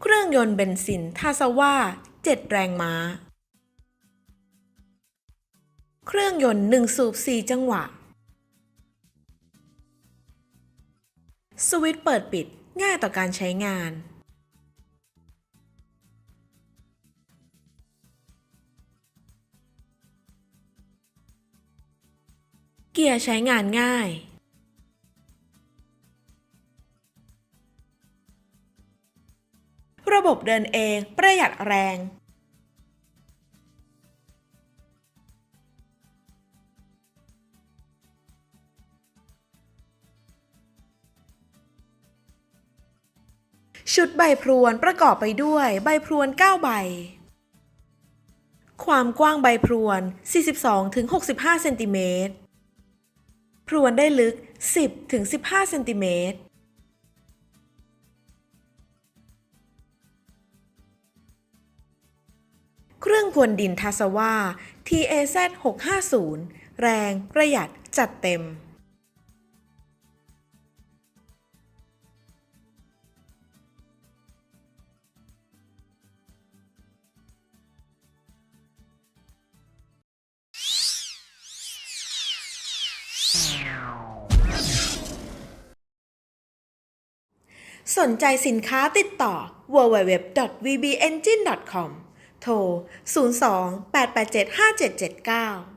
เครื่องยนต์เบนซินทาซาว่า7 แรงม้า เครื่องยนต์ 1 สูบ 4 จังหวะ สวิตช์เปิดปิดง่ายต่อการใช้งาน เกียร์ใช้งานง่าย ระบบเดินเองประหยัดแรง ชุดใบพรวนประกอบไปด้วยใบพรวน 9 ใบ ความกว้างใบพรวน 42-65 เซนติเมตร พรวนได้ลึก 10-15 เซนติเมตร เครื่องกวนดินทาสว่า TAZ 650 แรงประหยัดจัดเต็ม สนใจสินค้าติดต่อ www.vbengine.com โทร 02 887 5779